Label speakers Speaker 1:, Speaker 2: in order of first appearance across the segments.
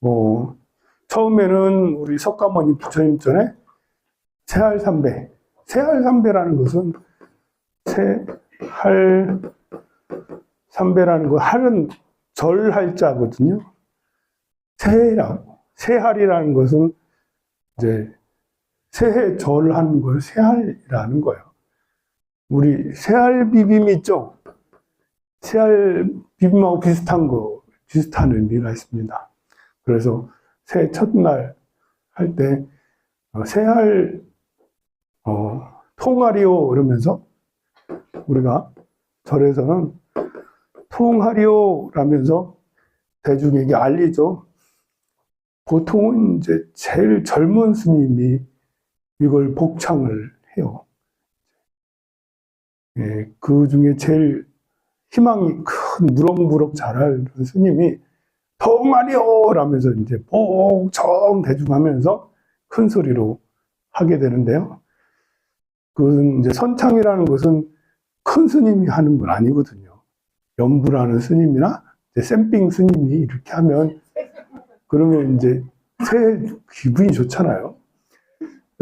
Speaker 1: 뭐 처음에는 우리 석가모니 부처님 전에 세할 삼배, 세할 삼배라는 것은 세할 삼배라는 거 할은 절할 자거든요. 세라고 세할이라는 것은 이제 새해 절하는 걸 세할이라는 거예요. 우리 세할 비빔 있죠? 세알 비빔하고 비슷한 거, 비슷한 의미가 있습니다. 그래서 새해 첫날 할 때, 어, 새알, 어, 통하리오 이러면서 우리가 절에서는 통하리오 라면서 대중에게 알리죠. 보통은 이제 제일 젊은 스님이 이걸 복창을 해요. 예, 그 중에 제일 희망이 큰 무럭무럭 자랄 스님이 통하리오 라면서 이제 복청 대중하면서 큰 소리로 하게 되는데요. 그것은 이제 선창이라는 것은 큰 스님이 하는 건 아니거든요. 연부라는 스님이나 샘핑 스님이 이렇게 하면 그러면 이제 새 기분이 좋잖아요.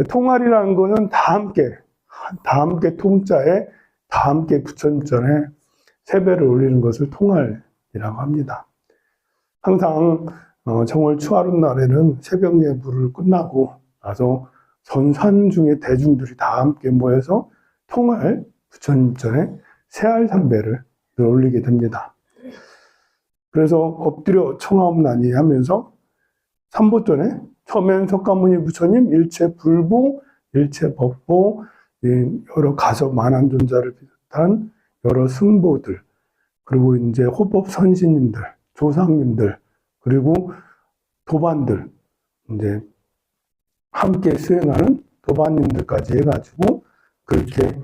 Speaker 1: 통할이라는 거는 다 함께, 다 함께 통자에 다 함께 부처전에 세배를 올리는 것을 통할이라고 합니다. 항상 어, 정월 추하룻 날에는 새벽 예불을 끝나고 나서 전산 중에 대중들이 다 함께 모여서 통할 부처님 전에 새알 삼배를 올리게 됩니다. 그래서 엎드려 청하옵나니 하면서 삼보전에 처음엔 석가모니 부처님 일체 불보, 일체 법보, 이 여러 가서 만한 존자를 비롯한 여러 승보들, 그리고 이제 호법 선신님들, 조상님들, 그리고 도반들, 이제 함께 수행하는 도반님들까지 해가지고 그렇게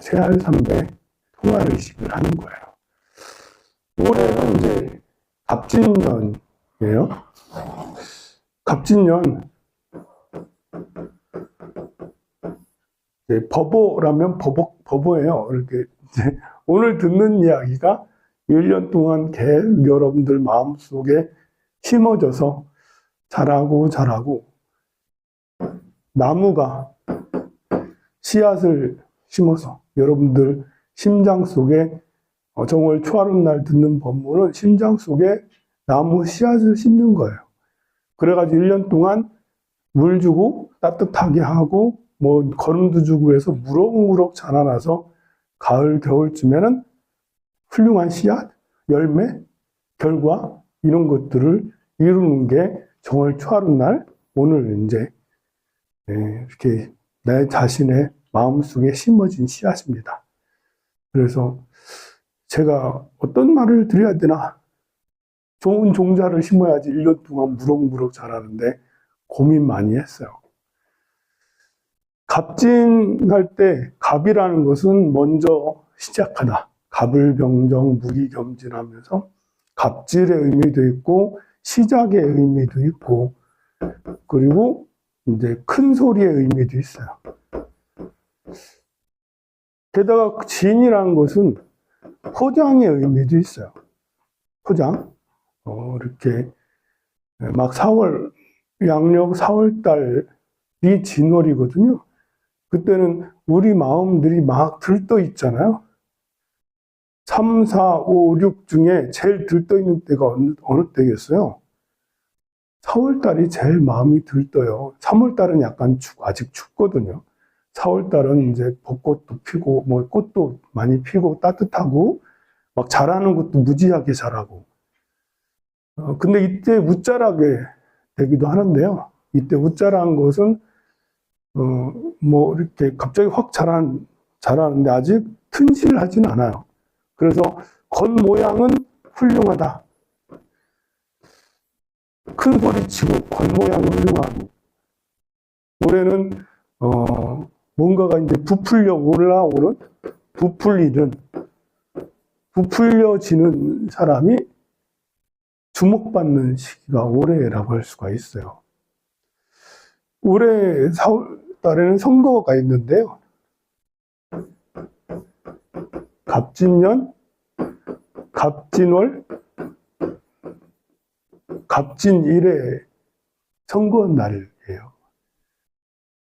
Speaker 1: 세알 삼배 통화의식을 하는 거예요. 올해는 이제 갑진년이에요. 갑진년 네, 버보라면 버보, 버보예요. 이렇게 이제 오늘 듣는 이야기가 1년 동안 계속 여러분들 마음속에 심어져서 자라고 자라고 나무가 씨앗을 심어서 여러분들 심장 속에 어, 정월 초하룻 날 듣는 법문은 심장 속에 나무 씨앗을 심는 거예요. 그래가지고 1년 동안 물 주고 따뜻하게 하고 뭐 거름도 주고 해서 무럭무럭 자라나서 가을 겨울쯤에는 훌륭한 씨앗, 열매, 결과 이런 것들을 이루는 게 정월 초하룻 날 오늘 이제 예, 이렇게 내 자신의 마음속에 심어진 씨앗입니다. 그래서 제가 어떤 말을 드려야 되나 좋은 종자를 심어야지 1년 동안 무럭무럭 자라는데 고민 많이 했어요. 갑진할 때 갑이라는 것은 먼저 시작하다. 갑을병정 무기겸진하면서 갑질의 의미도 있고 시작의 의미도 있고 그리고 이제 큰 소리의 의미도 있어요. 게다가 진이라는 것은 포장의 의미도 있어요. 포장. 어, 이렇게 막 4월 양력 4월 달이 진월이거든요. 그때는 우리 마음들이 막 들떠 있잖아요. 3, 4, 5, 6 중에 제일 들떠 있는 때가 어느, 어느 때겠어요? 4월 달이 제일 마음이 들떠요. 3월 달은 약간 춥, 아직 춥거든요. 4월 달은 이제 벚꽃도 피고, 뭐 꽃도 많이 피고 따뜻하고, 막 자라는 것도 무지하게 자라고. 어, 근데 이때 웃자라게 되기도 하는데요. 이때 웃자라는 것은, 어, 뭐 이렇게 갑자기 확 자란, 자라는데 아직 튼실하진 않아요. 그래서 겉모양은 훌륭하다. 큰 소리 치고 겉모양은 훌륭하고. 올해는, 어, 뭔가가 이제 부풀려 올라오는, 부풀리는, 부풀려지는 사람이 주목받는 시기가 올해라고 할 수가 있어요. 올해 4월 달에는 선거가 있는데요. 갑진년, 갑진월, 갑진 1회 선거 날이에요.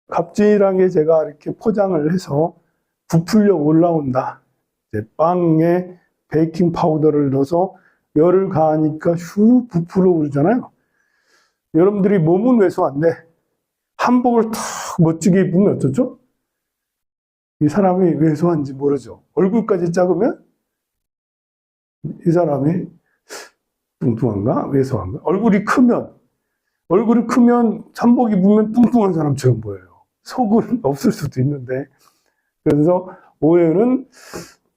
Speaker 1: 갑진이란 게 제가 이렇게 포장을 해서 부풀려 올라온다. 빵에 베이킹 파우더를 넣어서 열을 가하니까 슈 부풀어 오르잖아요. 여러분들이 몸은 왜소한데 한복을 탁 멋지게 입으면 어쩌죠? 이 사람이 왜 소한지 모르죠. 얼굴까지 작으면 이 사람이 뚱뚱한가? 왜 소한가? 얼굴이 크면 얼굴이 크면 한복 입으면 뚱뚱한 사람처럼 보여요. 속은 없을 수도 있는데 그래서 오해는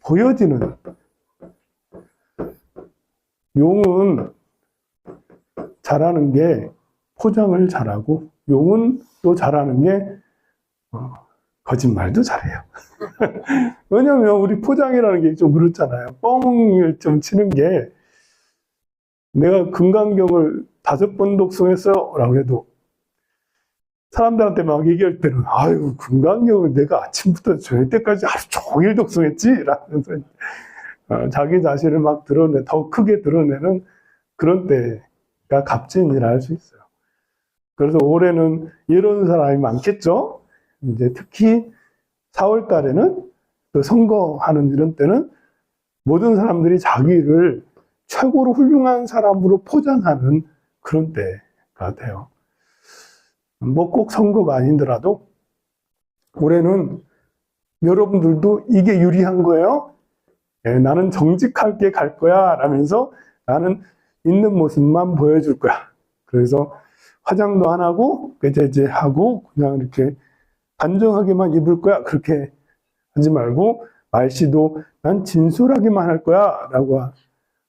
Speaker 1: 보여지는 용은 잘하는 게 포장을 잘하고 용은 또 잘하는 게 어, 거짓말도 잘해요. 왜냐면 우리 포장이라는 게 좀 그렇잖아요. 뻥을 좀 치는 게 내가 금강경을 다섯 번 독송했어 라고 해도 사람들한테 막 얘기할 때는 아유 금강경을 내가 아침부터 저녁 때까지 하루 종일 독송했지 라면서 어, 자기 자신을 막 드러내 더 크게 드러내는 그런 때가 갑진이라 할 수 있어요. 그래서 올해는 이런 사람이 많겠죠. 이제 특히 4월 달에는 그 선거하는 이런 때는 모든 사람들이 자기를 최고로 훌륭한 사람으로 포장하는 그런 때가 돼요. 뭐 꼭 선거가 아니더라도 올해는 여러분들도 이게 유리한 거예요. 예, 나는 정직하게 갈 거야 라면서 나는 있는 모습만 보여줄 거야. 그래서 화장도 안 하고 배제제 하고 그냥 이렇게 단정하게만 입을 거야. 그렇게 하지 말고 말씨도 난 진솔하게만 할 거야 라고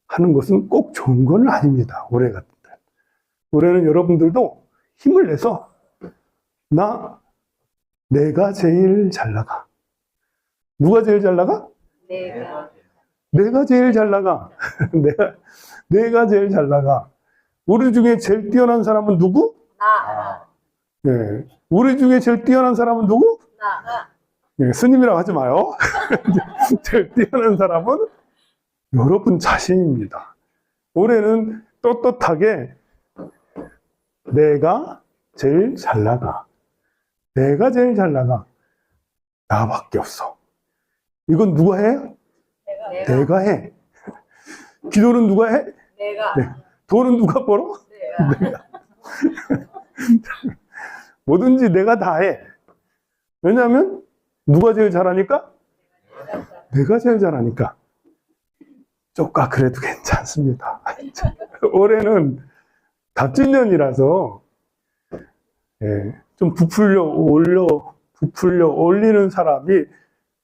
Speaker 1: 하는 것은 꼭 좋은 건 아닙니다. 올해 같은 때. 올해는 여러분들도 힘을 내서 나 내가 제일 잘 나가. 누가 제일 잘 나가?
Speaker 2: 내가
Speaker 1: 내가 제일 잘 나가. 내가 내가 제일 잘 나가. 우리 중에 제일 뛰어난 사람은 누구?
Speaker 2: 나
Speaker 1: 네. 우리 중에 제일 뛰어난 사람은 누구?
Speaker 2: 나
Speaker 1: 네, 스님이라고 하지 마요. 제일 뛰어난 사람은 여러분 자신입니다. 올해는 떳떳하게 내가 제일 잘 나가. 내가 제일 잘 나가. 나밖에 없어. 이건 누가 해?
Speaker 2: 내가
Speaker 1: 내가 해. 기도는 누가 해?
Speaker 2: 내가
Speaker 1: 네. 돈은 누가 벌어?
Speaker 2: 내가
Speaker 1: 뭐든지 내가 다 해. 왜냐하면 누가 제일 잘하니까? 내가 제일 잘하니까. 쪼까 그래도 괜찮습니다. 올해는 갑진년이라서 예, 좀 부풀려 올려 부풀려 올리는 사람이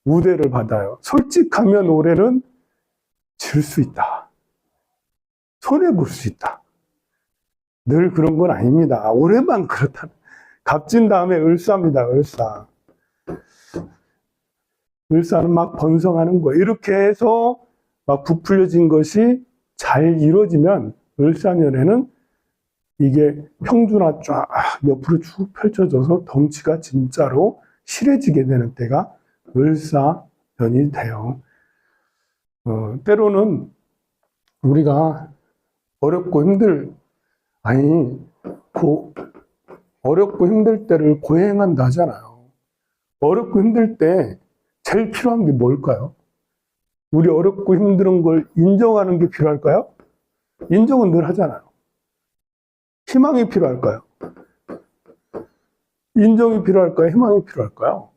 Speaker 1: 우대를 받아요. 솔직하면 올해는 질 수 있다. 손해 볼 수 있다. 늘 그런 건 아닙니다. 올해만 그렇다. 갑진 다음에 을사입니다. 을사. 을사는 막 번성하는 거예요. 이렇게 해서 막 부풀려진 것이 잘 이루어지면 을사년에는 이게 평준화 쫙 옆으로 쭉 펼쳐져서 덩치가 진짜로 실해지게 되는 때가 을사년이 돼요. 어, 때로는 우리가 어렵고 힘들, 아니, 고, 어렵고 힘들 때를 고행한다 하잖아요. 어렵고 힘들 때 제일 필요한 게 뭘까요? 우리 어렵고 힘든 걸 인정하는 게 필요할까요? 인정은 늘 하잖아요. 희망이 필요할까요? 인정이 필요할까요? 희망이 필요할까요?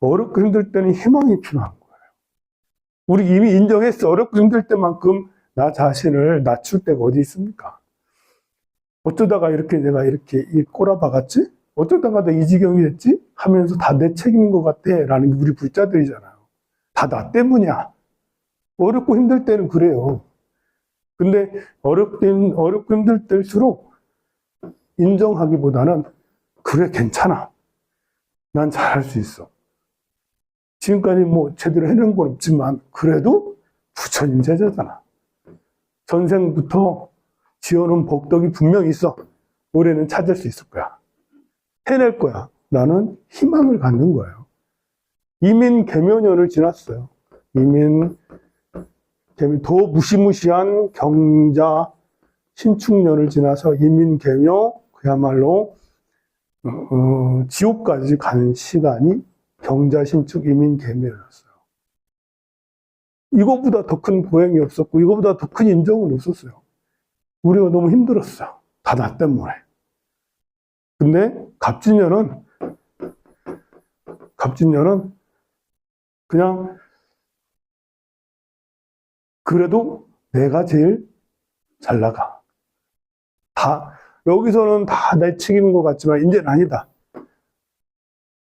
Speaker 1: 어렵고 힘들 때는 희망이 필요한 거예요. 우리 이미 인정했어. 어렵고 힘들 때만큼 나 자신을 낮출 때가 어디 있습니까? 어쩌다가 이렇게 내가 이렇게 이 꼬라박았지? 어쩌다가 내이 지경이 됐지? 하면서 다 내 책임인 것 같아. 라는 게 우리 불자들이잖아요. 다 나 때문이야. 어렵고 힘들 때는 그래요. 근데 어렵고, 힘- 어렵고 힘들 때일수록 인정하기보다는 그래, 괜찮아. 난 잘할 수 있어. 지금까지 뭐 제대로 해낸 건 없지만 그래도 부처님 제자잖아. 전생부터 지어놓은 복덕이 분명히 있어. 올해는 찾을 수 있을 거야. 해낼 거야. 나는 희망을 갖는 거예요. 이민 개묘년을 지났어요. 이민 더 무시무시한 경자 신축년을 지나서 이민 개묘 그야말로 어, 어, 지옥까지 간 시간이 경자 신축 이민 개묘였어요. 이거보다 더 큰 보행이 없었고 이거보다 더 큰 인정은 없었어요. 우리가 너무 힘들었어요. 다나 때문에. 근데 갑진년은 갑진년은 그냥 그래도 내가 제일 잘 나가. 다 여기서는 다 내 책임인 것 같지만 이제는 아니다.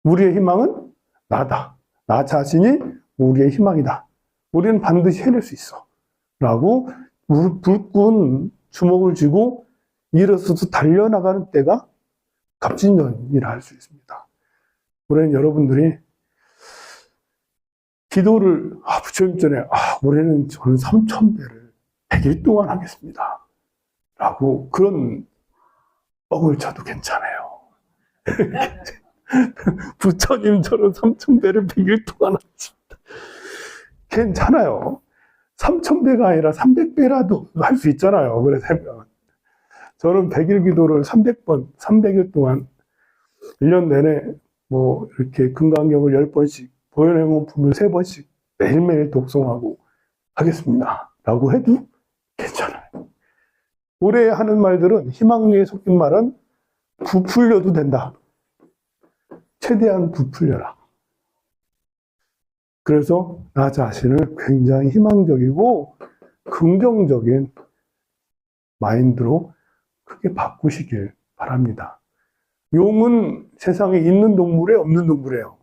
Speaker 1: 우리의 희망은 나다. 나 자신이 우리의 희망이다. 우리는 반드시 해낼 수 있어. 라고 물- 불끈 주먹을 쥐고 일어서서 달려나가는 때가 갑진년이라 할 수 있습니다. 올해는 여러분들이 기도를, 아, 부처님 전에, 아, 올해는 저는 3천배를 100일 동안 하겠습니다. 라고 그런 뻥을 쳐도 괜찮아요. 부처님 저는 3천배를 100일 동안 하겠습니다. 괜찮아요. 3천배가 아니라 300배라도 할 수 있잖아요. 그래서. 저는 100일 기도를 300번, 300일 동안 1년 내내 뭐 이렇게 금강경을 10번씩, 보현행원품을 3번씩 매일매일 독송하고 하겠습니다. 라고 해도 괜찮아요. 올해 하는 말들은 희망리에 섞인 말은 부풀려도 된다. 최대한 부풀려라. 그래서 나 자신을 굉장히 희망적이고 긍정적인 마인드로 크게 바꾸시길 바랍니다. 용은 세상에 있는 동물에 없는 동물이에요.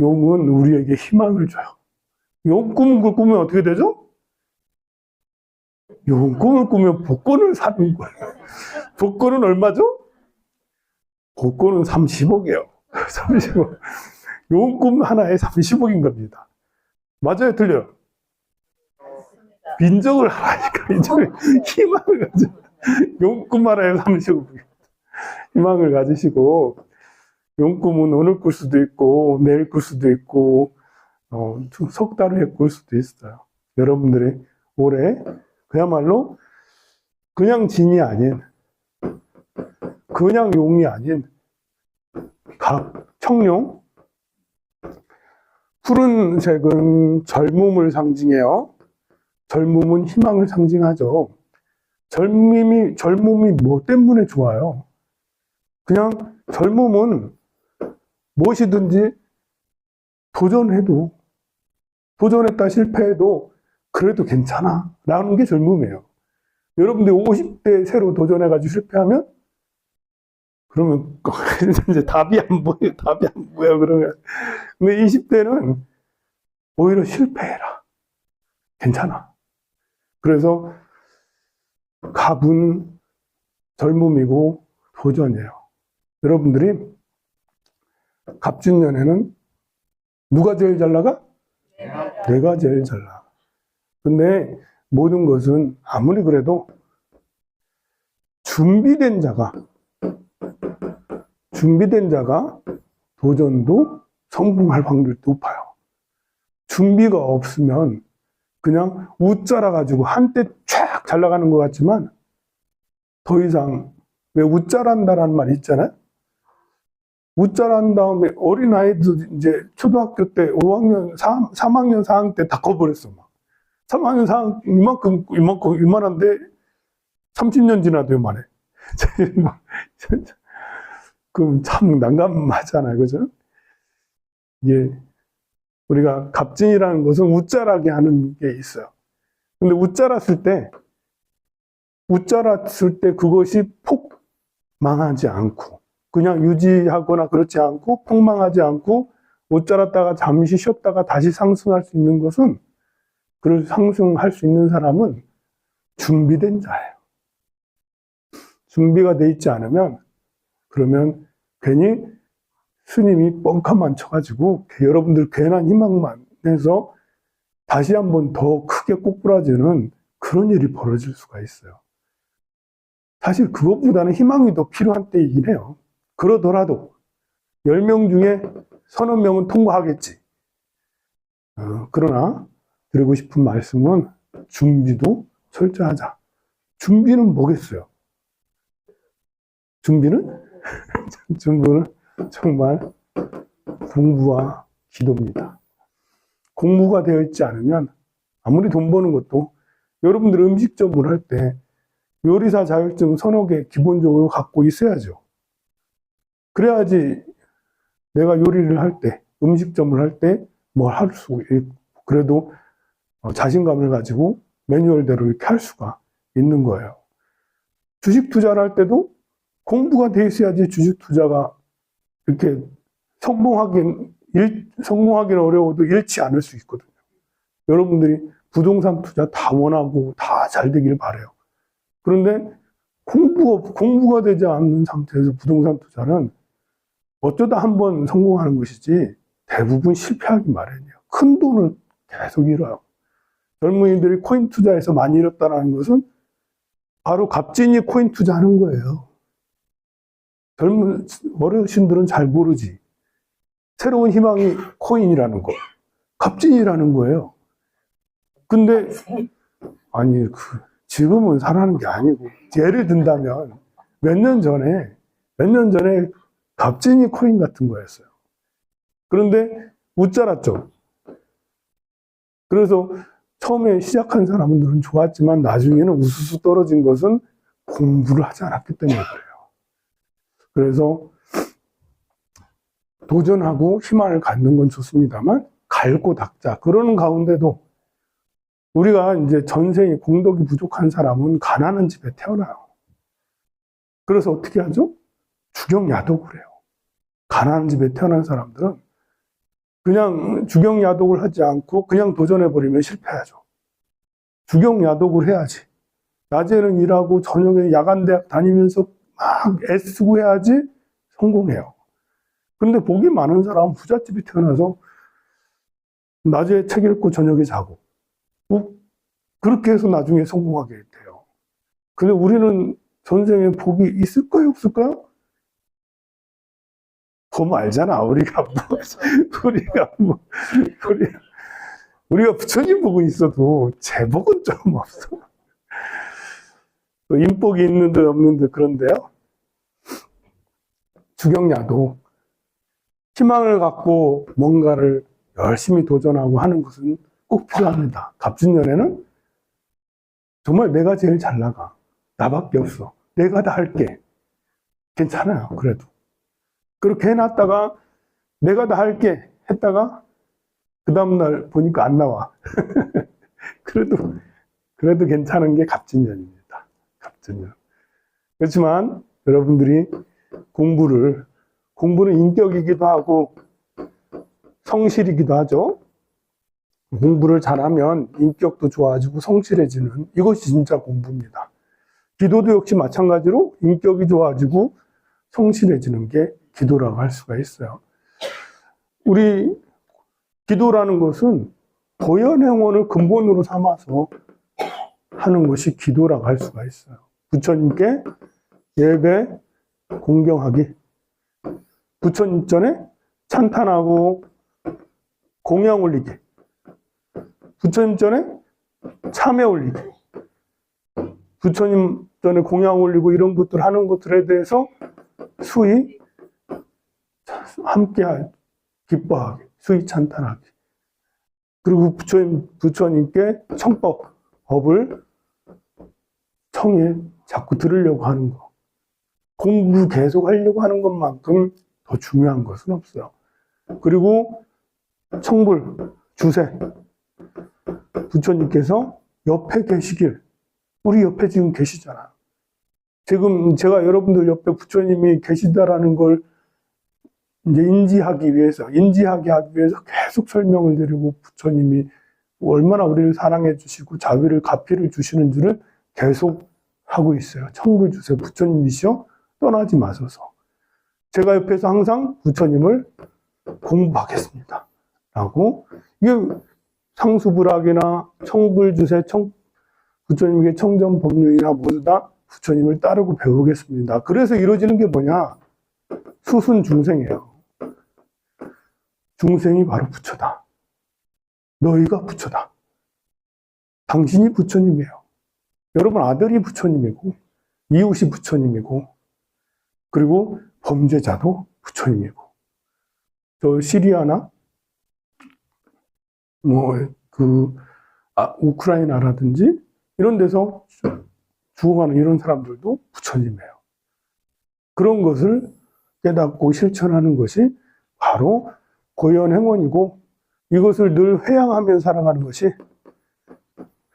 Speaker 1: 용은 우리에게 희망을 줘요. 용 꿈을 꾸면 어떻게 되죠? 용 꿈을 꾸면 복권을 사는 거예요. 복권은 얼마죠? 복권은 30억이에요. 30억. 용꿈 하나에 30억인 겁니다. 맞아요? 틀려요? 빈정을 하라니까, 빈정을, 희망을 가져. 용꿈 하나에 30억. 희망을 가지시고, 용꿈은 오늘 꿀 수도 있고, 내일 꿀 수도 있고, 어, 석 달 후에 꿀 수도 있어요. 여러분들이 올해 그야말로 그냥 진이 아닌, 그냥 용이 아닌, 각 청룡, 푸른색은 젊음을 상징해요. 젊음은 희망을 상징하죠. 젊음이, 젊음이 뭐 때문에 좋아요? 그냥 젊음은 무엇이든지 도전해도, 도전했다 실패해도 그래도 괜찮아. 라는 게 젊음이에요. 여러분들 50대 새로 도전해가지고 실패하면 그러면 이제 답이 안 보여, 답이 안 보여, 그러면. 근데 20대는 오히려 실패해라. 괜찮아. 그래서 갑은 젊음이고 도전이에요. 여러분들이 갑진년에는 누가 제일 잘 나가? 내가 제일 잘 나가. 근데 모든 것은 아무리 그래도 준비된 자가 준비된 자가 도전도 성공할 확률이 높아요. 준비가 없으면 그냥 웃자라 가지고 한때 쫙 잘 나가는 것 같지만 더 이상 왜 웃자란다라는 말이 있잖아요. 웃자란 다음에 어린 아이도 이제 초등학교 때 5학년, 3, 3학년, 4학년 때 다 커버렸어. 막. 3학년, 4학년 이만큼 이만큼 이만한데 30년 지나도 이만해. 그럼 참 난감하잖아요. 그죠? 이게 우리가 갑진이라는 것은 웃자라게 하는 게 있어요. 근데 웃자랐을 때, 웃자랐을 때 그것이 폭망하지 않고, 그냥 유지하거나 그렇지 않고, 폭망하지 않고, 웃자랐다가 잠시 쉬었다가 다시 상승할 수 있는 것은, 그를 상승할 수 있는 사람은 준비된 자예요. 준비가 돼 있지 않으면, 그러면 괜히 스님이 뻥카만 쳐가지고 여러분들 괜한 희망만 내서 다시 한번 더 크게 꼬꾸라지는 그런 일이 벌어질 수가 있어요. 사실 그것보다는 희망이 더 필요한 때이긴 해요. 그러더라도 10명 중에 서너 명은 통과하겠지. 어, 그러나 드리고 싶은 말씀은 준비도 철저하자. 준비는 뭐겠어요? 준비는? 준비는 정말 공부와 기도입니다. 공부가 되어 있지 않으면 아무리 돈 버는 것도 여러분들 음식점을 할 때 요리사 자격증 서너 개 기본적으로 갖고 있어야죠. 그래야지 내가 요리를 할 때, 음식점을 할 때 뭘 할 수 있고, 그래도 어, 자신감을 가지고 매뉴얼대로 이렇게 할 수가 있는 거예요. 주식 투자를 할 때도 공부가 돼 있어야지 주식 투자가 이렇게 성공하긴, 일, 성공하기는 어려워도 잃지 않을 수 있거든요. 여러분들이 부동산 투자 다 원하고 다 잘 되길 바래요. 그런데 공부가, 공부가 되지 않는 상태에서 부동산 투자는 어쩌다 한 번 성공하는 것이지 대부분 실패하기 마련이에요. 큰 돈을 계속 잃어요. 젊은이들이 코인 투자에서 많이 잃었다는 것은 바로 갑진이 코인 투자하는 거예요. 젊은 어르신들은 잘 모르지. 새로운 희망이 코인이라는 거, 갑진이라는 거예요. 근데 아니 그 지금은 살아는 게 아니고 예를 든다면 몇 년 전에 몇 년 전에 갑진이 코인 같은 거였어요. 그런데 못 자랐죠. 그래서 처음에 시작한 사람들은 좋았지만 나중에는 우수수 떨어진 것은 공부를 하지 않았기 때문에 그래요. 그래서 도전하고 희망을 갖는 건 좋습니다만 갈고 닦자. 그러는 가운데도 우리가 이제 전생에 공덕이 부족한 사람은 가난한 집에 태어나요. 그래서 어떻게 하죠? 주경야독을 해요. 가난한 집에 태어난 사람들은 그냥 주경야독을 하지 않고 그냥 도전해버리면 실패하죠. 주경야독을 해야지. 낮에는 일하고 저녁에 야간대학 다니면서 막 애쓰고 해야지 성공해요. 근데 복이 많은 사람은 부잣집이 태어나서 낮에 책 읽고 저녁에 자고 뭐 그렇게 해서 나중에 성공하게 돼요. 근데 우리는 전생에 복이 있을까요, 없을까요? 보면 알잖아. 우리가 뭐, 우리가 뭐, 우리, 우리가 부처님 복은 있어도 제 복은 좀 없어. 또 인복이 있는 듯 없는 듯 그런데요. 주경야도 희망을 갖고 뭔가를 열심히 도전하고 하는 것은 꼭 필요합니다. 갑진년에는 정말 내가 제일 잘 나가. 나밖에 없어. 내가 다 할게. 괜찮아요. 그래도. 그렇게 해놨다가 내가 다 할게 했다가 그 다음날 보니까 안 나와. 그래도, 그래도 괜찮은 게 갑진년입니다. 갑진년. 그렇지만 여러분들이 공부를, 공부는 인격이기도 하고 성실이기도 하죠. 공부를 잘하면 인격도 좋아지고 성실해지는 이것이 진짜 공부입니다. 기도도 역시 마찬가지로 인격이 좋아지고 성실해지는 게 기도라고 할 수가 있어요. 우리 기도라는 것은 보현행원을 근본으로 삼아서 하는 것이 기도라고 할 수가 있어요. 부처님께 예배, 공경하기. 부처님 전에 찬탄하고 공양 올리기. 부처님 전에 참회 올리기. 부처님 전에 공양 올리고 이런 것들 하는 것들에 대해서 수의 함께 기뻐하기, 수의 찬탄하기. 그리고 부처님, 부처님께 청법, 법을 청에 자꾸 들으려고 하는 거. 공부 계속 하려고 하는 것만큼 더 중요한 것은 없어요. 그리고 청불, 주세. 부처님께서 옆에 계시길. 우리 옆에 지금 계시잖아. 지금 제가 여러분들 옆에 부처님이 계시다라는 걸 이제 인지하기 위해서, 인지하게 하기 위해서 계속 설명을 드리고 부처님이 얼마나 우리를 사랑해 주시고 자비를, 가피를 주시는지를 계속 하고 있어요. 청구 주세요. 부처님이시여 떠나지 마소서. 제가 옆에서 항상 부처님을 공부하겠습니다. 라고, 이게 상수불학이나 청불주세, 청, 부처님에게 청정 법륜이나 모두 다 부처님을 따르고 배우겠습니다. 그래서 이루어지는 게 뭐냐? 수순 중생이에요. 중생이 바로 부처다. 너희가 부처다. 당신이 부처님이에요. 여러분 아들이 부처님이고, 이웃이 부처님이고, 그리고 범죄자도 부처님이고, 저 시리아나, 뭐, 그, 아, 우크라이나라든지, 이런 데서 죽- 죽어가는 이런 사람들도 부처님이에요. 그런 것을 깨닫고 실천하는 것이 바로 고연 행원이고, 이것을 늘 회양하며 살아가는 것이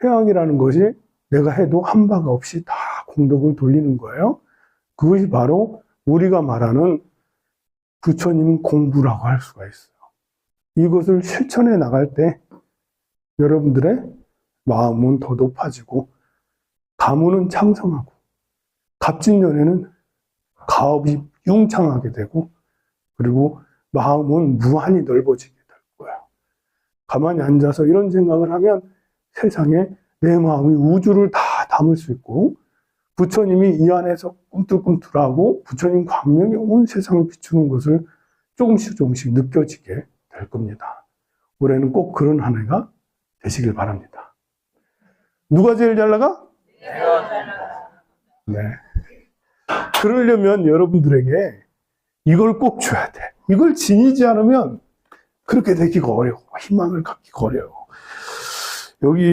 Speaker 1: 회양이라는 것이 내가 해도 한 바가 없이 다 공덕을 돌리는 거예요. 그것이 바로 우리가 말하는 부처님 공부라고 할 수가 있어요. 이것을 실천해 나갈 때 여러분들의 마음은 더 높아지고 가문은 창성하고 갑진년에는 가업이 융창하게 되고 그리고 마음은 무한히 넓어지게 될 거예요. 가만히 앉아서 이런 생각을 하면 세상에 내 마음이 우주를 다 담을 수 있고 부처님이 이 안에서 꿈틀꿈틀하고 부처님 광명이 온 세상을 비추는 것을 조금씩 조금씩 느껴지게 될 겁니다. 올해는 꼭 그런 한 해가 되시길 바랍니다. 누가 제일 잘 나가? 네. 그러려면 여러분들에게 이걸 꼭 줘야 돼. 이걸 지니지 않으면 그렇게 되기가 어려워. 희망을 갖기가 어려워. 여기